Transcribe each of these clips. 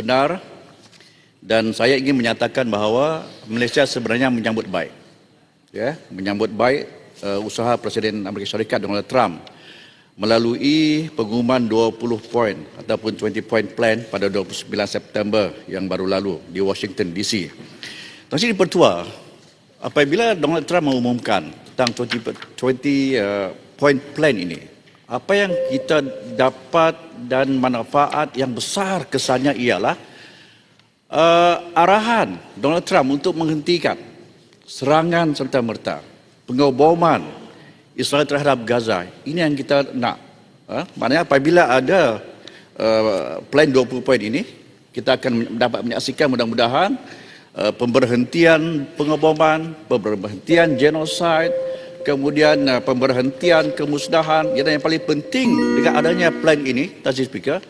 benar dan saya ingin menyatakan bahawa Malaysia sebenarnya menyambut baik ya menyambut baik uh, usaha Presiden Amerika Syarikat Donald Trump melalui pengumuman 20 poin ataupun 20 point plan pada 29 September yang baru lalu di Washington DC. Tuan Sri Pertua, apabila Donald Trump mengumumkan tentang 20, 20 uh, point plan ini, apa yang kita dapat dan manfaat yang besar kesannya ialah uh, arahan Donald Trump untuk menghentikan serangan serta-merta, pengoboman Israel terhadap Gaza. Ini yang kita nak. Ha? Maknanya apabila ada uh, plan 20 poin ini, kita akan dapat menyaksikan mudah-mudahan uh, pemberhentian pengoboman, pemberhentian genosid, kemudian uh, pemberhentian kemusnahan dan yang paling penting dengan adanya plan ini, Tazir Speaker,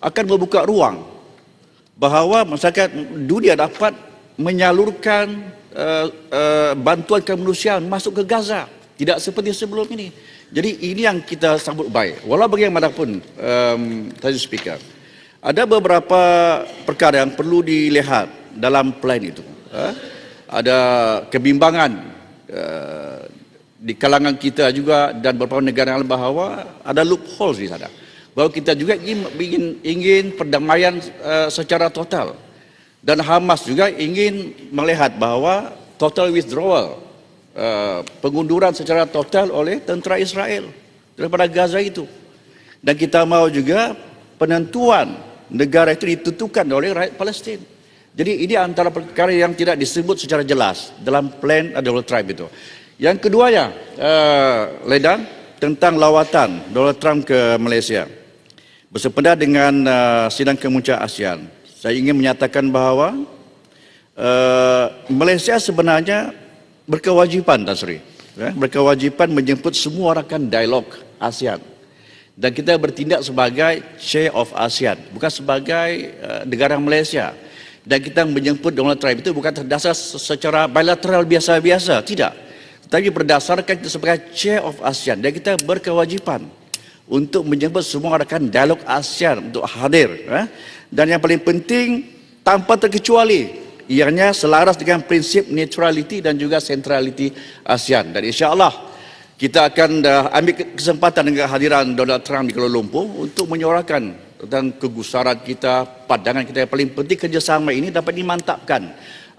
akan membuka ruang bahawa masyarakat dunia dapat menyalurkan uh, uh, bantuan kemanusiaan masuk ke Gaza tidak seperti sebelum ini. Jadi ini yang kita sambut baik. Walau bagaimanapun, um, tadi speaker, ada beberapa perkara yang perlu dilihat dalam plan itu. Uh, ada kebimbangan uh, di kalangan kita juga dan beberapa negara yang bahawa ada loopholes di sana. Bahawa kita juga ingin ingin, perdamaian uh, secara total. Dan Hamas juga ingin melihat bahawa total withdrawal Uh, pengunduran secara total oleh tentera Israel daripada Gaza itu. Dan kita mahu juga penentuan negara itu ditentukan oleh rakyat Palestin. Jadi ini antara perkara yang tidak disebut secara jelas dalam plan Donald Trump itu. Yang kedua ya, uh, Ledan, tentang lawatan Donald Trump ke Malaysia. Bersepeda dengan uh, sidang kemuncak ASEAN, saya ingin menyatakan bahawa uh, Malaysia sebenarnya berkewajipan Tan Sri. Ya, berkewajipan menjemput semua rakan dialog ASEAN. Dan kita bertindak sebagai chair of ASEAN bukan sebagai uh, negara Malaysia. Dan kita menjemput Donald Trump itu bukan berdasar secara bilateral biasa-biasa tidak tetapi berdasarkan kita sebagai chair of ASEAN dan kita berkewajipan untuk menjemput semua rakan dialog ASEAN untuk hadir ya. dan yang paling penting tanpa terkecuali ianya selaras dengan prinsip neutrality dan juga centrality ASEAN. Dan insyaAllah kita akan ambil kesempatan dengan kehadiran Donald Trump di Kuala Lumpur untuk menyuarakan tentang kegusaran kita, pandangan kita yang paling penting kerjasama ini dapat dimantapkan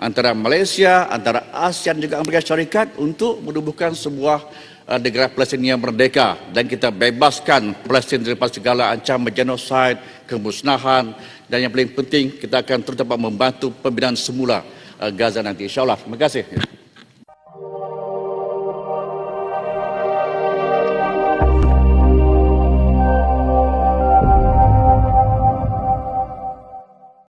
antara Malaysia, antara ASEAN juga Amerika Syarikat untuk menubuhkan sebuah uh, negara Palestin yang merdeka. Dan kita bebaskan Palestin daripada segala ancaman genosid, kemusnahan dan yang paling penting kita akan terus dapat membantu pembinaan semula uh, Gaza nanti. Insyaallah. Terima kasih